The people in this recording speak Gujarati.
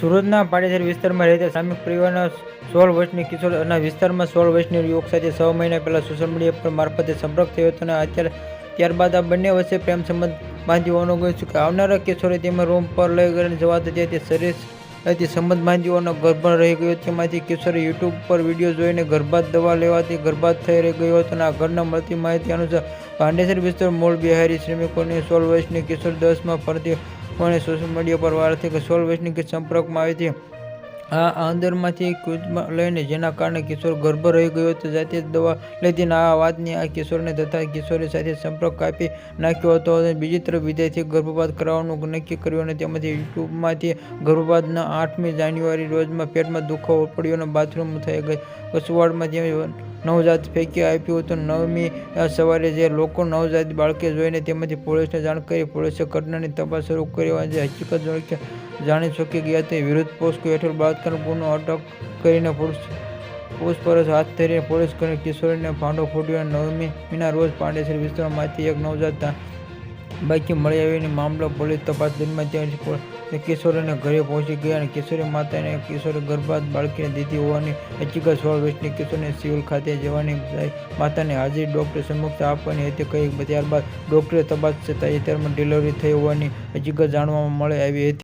સુરતના પાડેસર વિસ્તારમાં રહેતા સામિક પરિવારના સોળ વર્ષની કિશોર અને વિસ્તારમાં સોળ વર્ષની યુવક સાથે છ મહિના પહેલાં સોશિયલ મીડિયા પર મારફતે સંપર્ક થયો હતો અને અત્યારે ત્યારબાદ આ બંને વચ્ચે પ્રેમ સંબંધ બાંધી હોવાનું ગયું કે આવનારા કિશોરે તેમાં રૂમ પર લઈ ગઈને જવા હતી તે શરીર સંબંધ બાંધીઓનો ગર્ભ રહી ગયો તેમાંથી કિશોરે યુટ્યુબ પર વીડિયો જોઈને ગર્ભાત દવા લેવાથી ગર્ભાત થઈ રહી ગયો હતો અને આ ઘરના મળતી માહિતી અનુસાર પાંડેસર વિસ્તાર મૂળ બિહારી શ્રમિકોની સોળ વર્ષની કિશોર દસમાં ફરતી કોણે સોશિયલ મીડિયા પર વાયરલ થઈ કે સોળ વર્ષની કે સંપર્કમાં આવી હતી. આ અંદરમાંથી કૂદમાં લઈને જેના કારણે કિશોર ગર્ભ રહી ગયો હતો. જાતે દવા લેતી આ વાતની આ કિશોરને તથા કિશોરી સાથે સંપર્ક કાપી નાખ્યો હતો અને બીજી તરફ વિદ્યાર્થી ગર્ભપાત કરાવવાનું નક્કી કર્યું અને તેમાંથી યુટ્યુબમાંથી ગર્ભપાતના આઠમી જાન્યુઆરી રોજમાં પેટમાં દુખાવો પડ્યો અને બાથરૂમ થઈ ગઈ. કસવાડમાં જેમ નવજાત ફેંકી આપ્યું હતું. નવમી સવારે જે લોકો નવજાત બાળકે જોઈને તેમાંથી પોલીસને જાણ કરી, પોલીસે ઘટનાની તપાસ શરૂ કરી. અને હકીકત જાણી શકી ગયા તે વિરુદ્ધ પોસ્કો હેઠળ બળાત્કાર ગુનો અટક કરીને પુરુષ પૂછપરછ હાથ ધરીને પોલીસ કરીને કિશોરીને ભાંડો ફૂટ્યો. અને નવમી મીના રોજ પાંડેસર વિસ્તારમાંથી એક નવજાત બાકી મળી આવીને મામલો પોલીસ તપાસ દરમિયાન ત્યાં કિશોરીને ઘરે પહોંચી ગયા અને કિશોરી માતાને કિશોરી ગર્ભાત બાળકીને દીધી હોવાની હકીકત સોળ વર્ષની કિશોરને સિવિલ ખાતે જવાની માતાને હાજરી ડૉક્ટર સમક્ષ આપવાની હતી. કહી ત્યારબાદ ડૉક્ટરે તપાસ છતાં અત્યારમાં ડિલિવરી થઈ હોવાની હકીકત જાણવામાં મળી આવી હતી.